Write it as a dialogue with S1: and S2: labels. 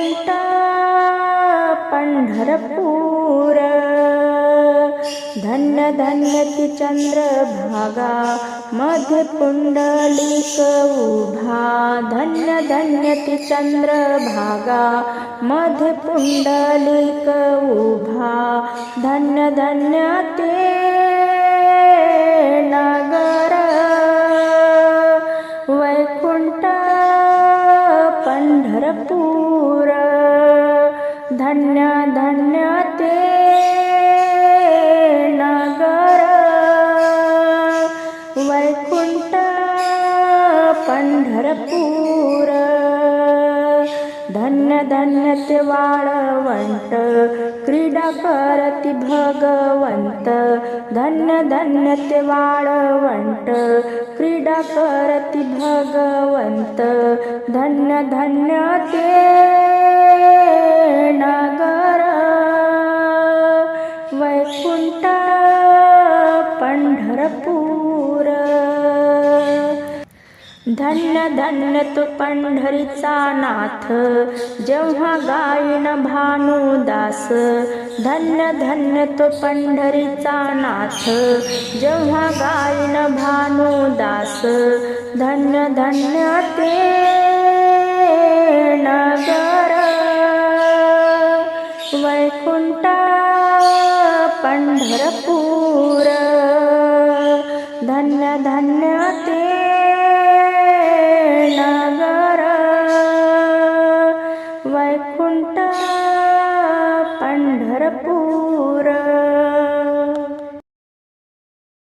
S1: कोणता पंढरपूर धन्य धन्य ती चंद्रभागा मध्य पुंडलिक उभा. धन्य धन्य ती चंद्रभागा मध्य पुंडलिक उभा. धन्य धन्य ते धन्य धन्य ते नगर. वैकुंठ पंढरपूर. धन्य धन्य ते वाळवंट. क्रीडा करती भगवंत. धन्य धन्य ते वाळवंट. क्रीडा करती भगवंत. धन्य धन्य ते नगर वैकुंठ पंढरपूर. धन्य धन्य तो पंढरीचा नाथ जेव्हा गायन भानुदास धन्य धन्य तो पंढरीचा नाथ जेव्हा गायन भानुदास धन्य धन्य ते नगर वैकुंठा पंढरपूर. धन्य धन्य ते नगर. वैकुंठ पंढरपूर.